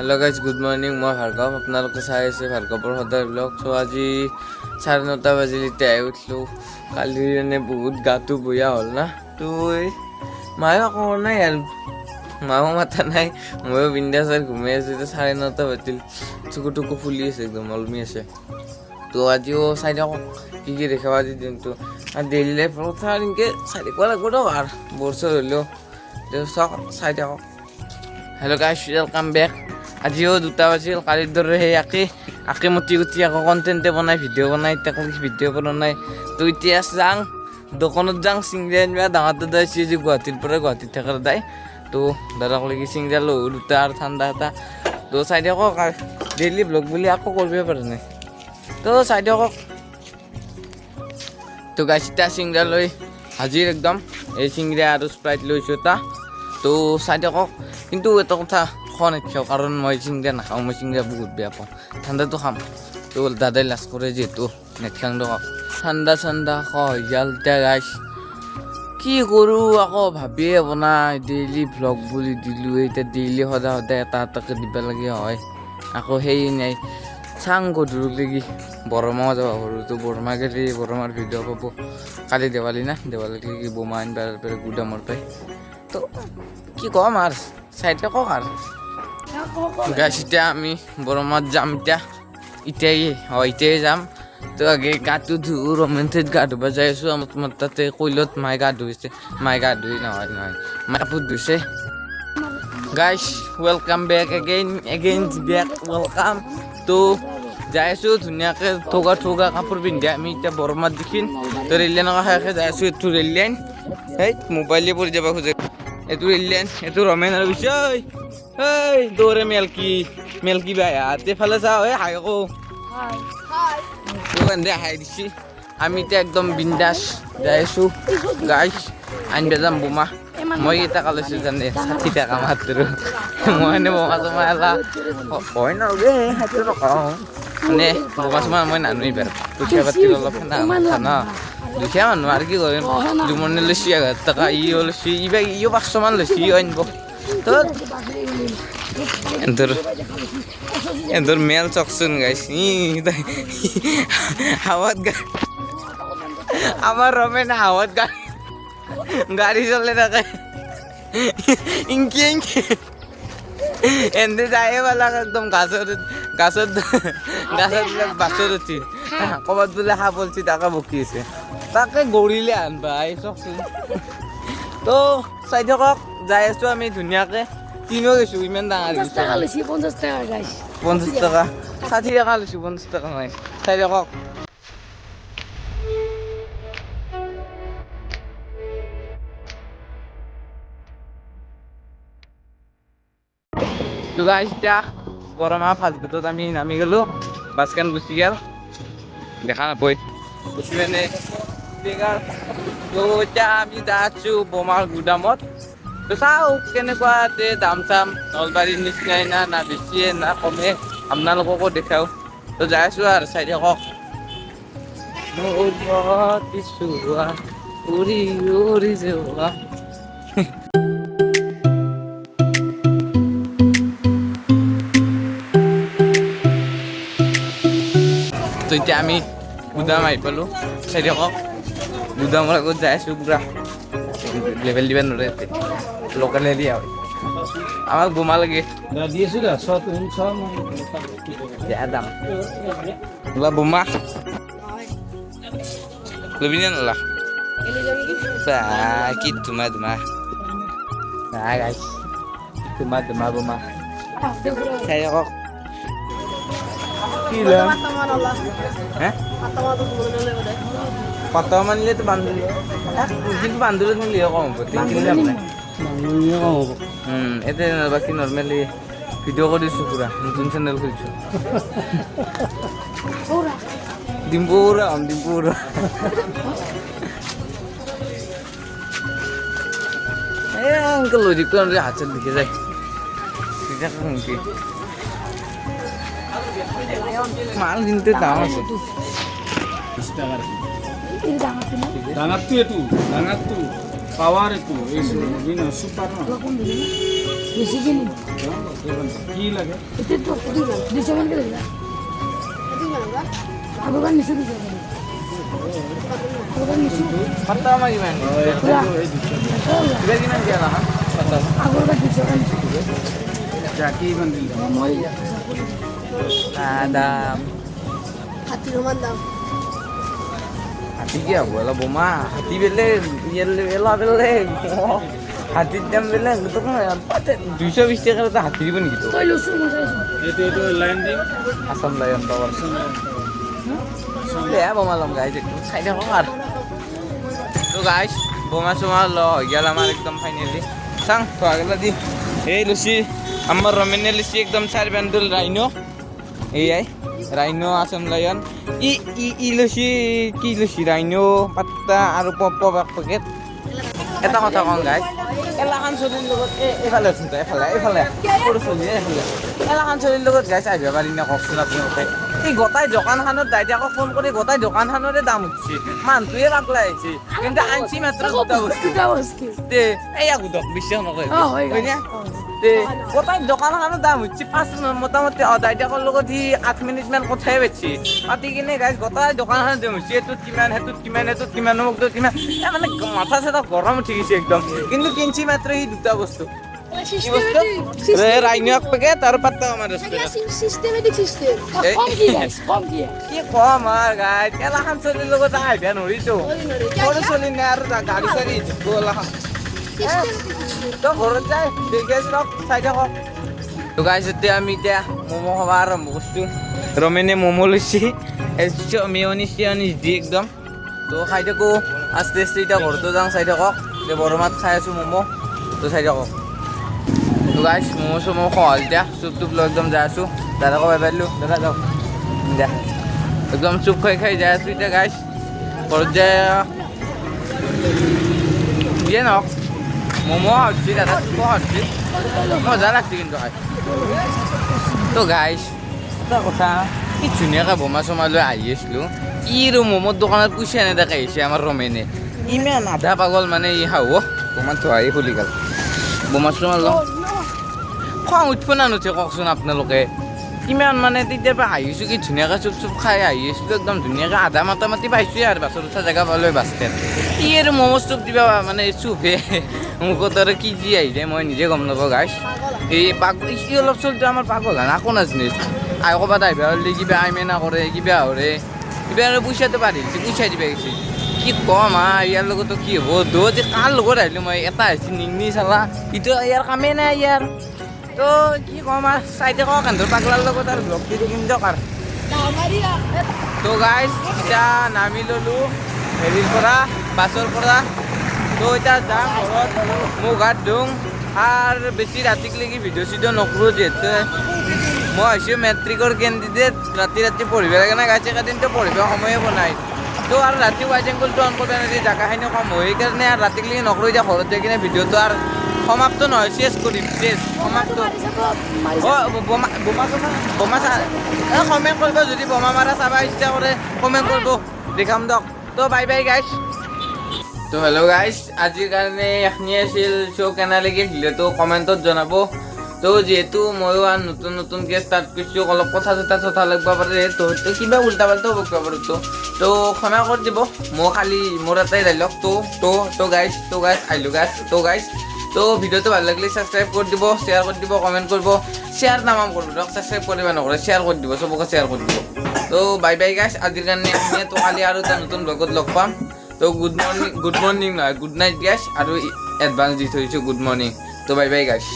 Hello' guys good morning মই ভাৰ্গৱ। আপোনালোকে চাই আছে ভাৰ্গৱৰ সদায় ব্লগ চ' আজি চাৰে নটা বাজিল এতিয়া আহি উঠিলোঁ। কালি মানে বহুত গাটো বয়া হ'ল না। তো একো কৰা নাই আৰু। মাও মাতা নাই। ময়ো বিন্দাছ আৰু ঘুমাই আছোঁ। এতিয়া চাৰে নটা বাজিল। চকু টকু ফুলি আছে একদম, অলমি আছে। তো, আজিও চাই থাকক কি কি দেখাব আজি দিনটো। ডেইলি লাইফৰ কথা এনেকৈ চাই থাকিব লাগিব দিয়ক আৰু বৰ। চৰ হ'লেও। চাওক, চাই থাকক হেল্ল' গাইছ ৱেলকাম বেক আজিও দুটা বাজিল, কালিৰ দৰে সেই একে একে মতি গুটি আকৌ কণ্টেণ্টে বনাই ভিডিঅ' বনাই তাকো ভিডিঅ' বনাই তো এতিয়া যাং, দোকানত যাং, চিংৰা আনিবা, ডাঙৰ দাদা আছে যে গুৱাহাটীৰ পৰা, গুৱাহাটীত থাকাৰ দাই তো দাদাক লাগি চিংৰা লওঁ, দুটা আৰু ঠাণ্ডা এটা। তো চাই দিয়ক ডেইলি ব্লগ বুলি আকৌ কৰিব পৰা নাই। তো চাই দিয়ক তো এতিয়া চিংৰা লৈ হাজিৰ একদম। এই চিংৰা আৰু স্প্ৰাইট লৈছোঁ এটা। তো চাই দিয়ক কিন্তু এটা কথা খোৱা নাখাওঁ কাৰণ মই চিংৰা নাখাওঁ মই চিংৰা বহুত বেয়া পাওঁ। ঠাণ্ডাটো খাম। তো দাদাই লাজ কৰে যিহেতু নেখাং দিয়ক ঠাণ্ডা গ'ল এতিয়া গাইছ কি কৰোঁ আকৌ ভাবিয়ে বনাই ডেইলি ভ্লগ বুলি দিলোঁ এতিয়া ডেইলি সদায় সদায় এটা এটাকৈ দিব লাগে হয়। আকৌ সেই নাই। চাং গধূলিলৈকে বৰমাও যাব পাৰোঁ তো বৰমা গেলি বৰমাৰ ভিডিঅ' পাব। কালি দেৱালী না দেৱালীলৈকে বোমা আনিবাৰ পৰা গুদামৰ পাই তো কি ক'ম আৰু? চাইডে কওক আৰু। গাছ এতিয়া আমি বৰমাত যাম এতিয়া এতিয়াই হয় এতিয়াই যাম তো আগে গাটো ধুওঁ ৰমেন্থিত গা ধুব যাই আছোঁ আমাৰ তোমাৰ তাতে কৈলত মায়ে গা ধুইছে। মায়ে গা ধুই নহয় নহয়, মায়ে কাপোৰ ধুইছে। Guys welcome back again again back welcome তো যাই আছোঁ, ধুনীয়াকৈ থৌগা থৌগা কাপোৰ পিন্ধি আমি এতিয়া বৰমাত দেখিন তো ৰেল লাইনৰ কাষে যাই আছোঁ, এইটো ৰেল লাইন মোবাইলে পৰি যাব খোজে। এইটো ৰেল লাইন এইটো ৰমেন আৰু পিছে ঐ দৌৰে মেলকি মেলকি বাই এইফালে চাওঁ এই হাই আকৌ দোকানতে হাই দিছি। আমি এতিয়া একদম বিন্দাছ যাই আছোঁ। গাইছ আনিব যাম বোমা। মই কেইটা কালৈছোঁ জানে? ষাঠি টকা মাত্ৰ মই এনে বোমা চোমা এলা। হয় নগে সেইটো নকওঁ মানে বোমা চোমা মই নানো এইবাৰ পইচা পাতি অলপ না ন দুখীয়া মানুহ আৰু কি কৰিম? দুমৰণি লৈছি এঘাৰ টকা ই লৈছি ইবাৰ ইও পাঁচশমান লৈছি ইও আনিব তো এন্তৰ এন্তৰ মেল চকচোন গাইছ ই, তাই। হাৱাত গা আমাৰ ৰমেন হাৱাত গা গাড়ী চলাই থাকে ইংকি ইংকি। এনে যায় পালা একদম গাছত গাছত গাছত বাছত উঠি। ক'ৰবাত বোলে সাপ ওলছি তাকে বকি আছে তাকে গৰিলে আনবা এই চকচোন। তো চাই থাকক যাই আছোঁ আমি ধুনীয়াকৈ। তিনিও গৈছোঁ ইমান ডাঙৰ পঞ্চাছ টাকা লৈছি পঞ্চাছ টাকা গাইছ। পঞ্চাছ টকা। ষাঠি টকা লৈছোঁ পঞ্চাছ টকা নাই চাই থাকক। তো গাইছ এতিয়া বৰমা ফাষ্টফুডত আমি নামি গ'লোঁ বাছখন গুচি গ'ল। দেখা নাপায়। গুচি মানে তো এতিয়া আমি যাই আছোঁ বোমাৰ গুদামত। তো চাওঁ কেনেকুৱা তে দাম চাম, নলবাৰীৰ নিচিনাই না না বেছিয়ে, না কমে, আপোনালোককো দেখাওঁ। তো যাই আছোঁ আৰু চাই থাকক উৰি এতিয়া আমি গুদাম আহি পালোঁ চাই থাকক গুদামৰ আগত যাই আছোঁ পূৰা লেভেল দিব নোৱাৰে ইয়াতে লোকেল এৰিয়া হয় আমাক বোমা লাগে Da dia sudah satu ini sama. দিয়া দাম ওলা বোমা লবি নে নলা বা কি ধুমা ধুমা নাই গাইছ ধুমা ধুমা বোমা চাই থাকক কি লম হে কত মানিলেতো বান্ধলি। কিন্তু বান্ধলে নিলে কম হ'ব তিনদিন যাম নাই। Bangunnya kamu. উম, এতে বাকী নৰ্মেলি ভিডিঅ' কৰিছোঁ পুৰা নতুন চেনেল খুলিছোঁ। ডিম্পুৰা অম ডিম্পুৰা এই এনেকৈ লৈ আৰু হাত চাত দেখি যায়। তেতিয়া নেকি? মাল কিন্তু দাম আছে। ডাঙৰটো নে? Dangat tu itu, dangat tu. Power itu, itu, ini super no. অলপ কম দিবি নে? বেশি কিনি কি লাগে? এতে তো দুশো মান করে দিলা আগরবার নিচে দুশো আগরবার নিচে দিয়া নহয় আগরবার দুশো মান যা কি ইমান দিল? মই দাম হাতি রোমান দাম। হাতী কি হ'ব অলপ বোমা হাতী ইয়ালে এলা বেলেগ হাতীৰ দাম বেলেগ তোক দুইশ বিশ টকা এটা হাতী দিব নেকি এইটো লাইন পাৱাৰ বেয়া বোমা ল'ম গাইজ একদম চাই থাকক আৰু তো গাইজ বোমা চোমা ল গেল আমাৰ একদম ফাইনেলি চাং তো আগলা দি এই লুচি আমাৰ ৰমেনে লুচি একদম চাৰি পেণ্ডেল ৰাইনো লায়ন ই ই ই লুচি কি লুচি ৰাইনো পাত্তা আৰু পপ পপ এক পেকেট এটা কথা কওঁ গাইজ এলাখান চলিৰ লগত আছোন তই এইফালে এইফালে সৰু চলি এইফালে এলাখান চলিৰ লগত গাইজ আহিব পাৰি নে কওকচোন আপোনালোকে এই গোটাই দোকানখনত দাইতাকক ফোন কৰি গোটাই দোকানখনৰে দাম উঠছে মানুহটোৱে পাগলা আহিছে কিন্তু আনছি মাত্ৰ দুটা বস্তু তে এইয়া গোটক বিশ্বাস নকৰে গ'ল। হয়নে গোটাই দোকানখনৰ দাম উঠছে পাঁচ মোটামুটি। অ দাইতাকৰ লগত সি আঠ মিনিটমান কথাই পাতিছে পাতি কিনে গাইজ গোটাই দোকানখনৰ দাম হৈছে। এইটোত কিমান সেইটোত কিমান সেইটোত কিমান অমুকটোত কিমান। মানে মাথা চাথা গৰম উঠি গৈছে একদম। কিন্তু কিনছি মাত্ৰ সি দুটা বস্তু। কি বস্তু? ৰে ৰাইনো এক পাত্তা আমাৰ সিস্টেমেটিক সিস্টেম কম কি গাইছ কম কি কি কম আৰু গাইজ এলাখান চলিৰ লগত আহিব নৰিতো সৰু চলি নাই আৰু গাড়ী চাড়ী এলাখান তো ঘৰত যাই এতিয়া আমি এতিয়া ম'ম' খাব আৰম্ভ কৰিছোঁ। ৰমেনে ম'ম' লৈছে। মেয়নিছ চিয়নিছ দি একদম। তো খাই থাকোঁ, আস্তে আস্তে এতিয়া ঘৰতো যাওঁ, চাই থাকক। এতিয়া বৰমাত খাই আছোঁ ম'ম' তো চাই থাকক। তো গাইছ ম'ম' চ'ম' খোৱা এতিয়া। চুপ টুপ লৈ একদম যাই আছোঁ। দাদাকো বাই পাৰিলোঁ দাদা যাওক। দে একদম চুপ খাই খাই যাই আছোঁ এতিয়া গাইছ ঘৰত যাই দিয়ে নহওক ম'ম' হচ্ছে দাদা চুপ হচ্ছে মজা লাগছে কিন্তু তো গাইছ এটা কথা কি ধুনীয়াকৈ বোমা চোমা লৈ আহি আছিলোঁ। ই আৰু ম'মৰ দোকানত পইচা নেদেকে আহিছে আমাৰ ৰমেনে ইমান আধা পাগল মানে ই হাও বোমা থোৱাই খুলি গ'ল। বোমা চোমা লওঁ খং উঠিব না নুঠে কওকচোন আপোনালোকে। কিমান মানে তেতিয়াৰ পৰা আহিছোঁ কি, ধুনীয়াকৈ চুপ চুপ খাই আহি আছিলোঁ একদম ধুনীয়াকৈ আধা মাতা মাতি পাইছোঁৱে আৰু বাছত উঠা জেগা পালৈ বাছ ষ্টেণ্ড। ই আৰু ম'ম' চুপ দিবা মানে চুপহে মুখত আৰু কি যি আহি যায়, মই নিজে গম নাপাওঁ গাইছ এই পাগল, ই অলপ চলটো আমাৰ পাগল হয় আকৌ নাজানে। আই ক'ৰবাত আহিবা হ'লে কিবা আইমেনা কৰে, কিবা কৰে। কিবা আৰু পইচাটো পাৰি দিছে পইচা দিবা গৈছে কি কম হা ইয়াৰ লগতো কি হ'ব? দৌ যে কাৰ লগত আহিলোঁ মই, এটা আহিছে নিংনি চালা। ইটো ইয়াৰ কামেই নাই ইয়াৰ। তো কি ক'ম আৰু চাই থাকক কান্ধৰ পাগলাৰ লগত আৰু ব্লগ দি থাকিম দিয়ক আৰু। তো গাইজ এতিয়া নামি ল'লোঁ হেৰিৰ পৰা, বাছৰ পৰা। তো এতিয়া যাম ঘৰত মোক হাত ধুওঁ আৰু বেছি ৰাতিকলৈকে ভিডিঅ' চিডিঅ' নকৰোঁ যিহেতু। মই হৈছোঁ মেট্ৰিকৰ কেণ্ডিডেট ৰাতি ৰাতি পঢ়িব লাগে না গাইছে এদিনটো পঢ়িব সময়ে পোৱা নাই। তো আৰু ৰাতি ৱাইজ এংগলটো অন কৰিব নোৱাৰি জেগাখিনি কম হয়। সেইকাৰণে আৰু ৰাতিকলৈকে নকৰোঁ, এতিয়া ঘৰত যাই কিনে ভিডিঅ'টো আৰু সমাপ্ত নহয় চেছ কৰিম চেছ সমাপ্ত। অ' বোমা বোমা বোমা চা কমেণ্ট কৰিব যদি বোমা মাৰা চাব ইচ্ছা কৰে কমেণ্ট কৰিব। দেখাম দিয়ক তো বাই বাই গাইছ তো হেল্ল' গাইছ আজিৰ কাৰণে এইখিনি আছিল চ' কেনে লাগিল ভিডিঅ'টো কমেণ্টত জনাব। তো যিহেতু ময়ো আৰু নতুন নতুনকৈ ষ্টাৰ্ট কৰিছোঁ অলপ কথা চথা চথা লাগিব পাৰে। তো তো কিবা উল্টা পাল্টাও বকিব পাৰোঁ তো। তো ক্ষমা কৰি দিব। মই খালি মোৰ এটাই ডাইলগ তো তো তো গাইছ তো গাইছ আহিলোঁ গাইছ তো গাইছ তো ভিডিঅ'টো ভালো লাগিলে ছাবস্ক্ৰাইব কৰি দিব শ্বেয়াৰ কৰি দিব কমেণ্ট কৰিব শ্বেয়াৰ নামাম কৰিব দিয়ক ছাবস্ক্ৰাইব কৰিব নকৰে শ্বেয়াৰ কৰি দিব চবকে শ্বেয়াৰ কৰি দিব। তো বাই বাই গাইছ আজিৰ কাৰণে আমি তো কালি আৰু এটা নতুন ব্লগত লগ পাম। তো গুড মৰ্ণিং গুড মৰ্ণিং নহয় গুড নাইট গাইছ আৰু এডভান্স দি থৈছোঁ গুড মৰ্ণিং তো বাই বাই গাইছ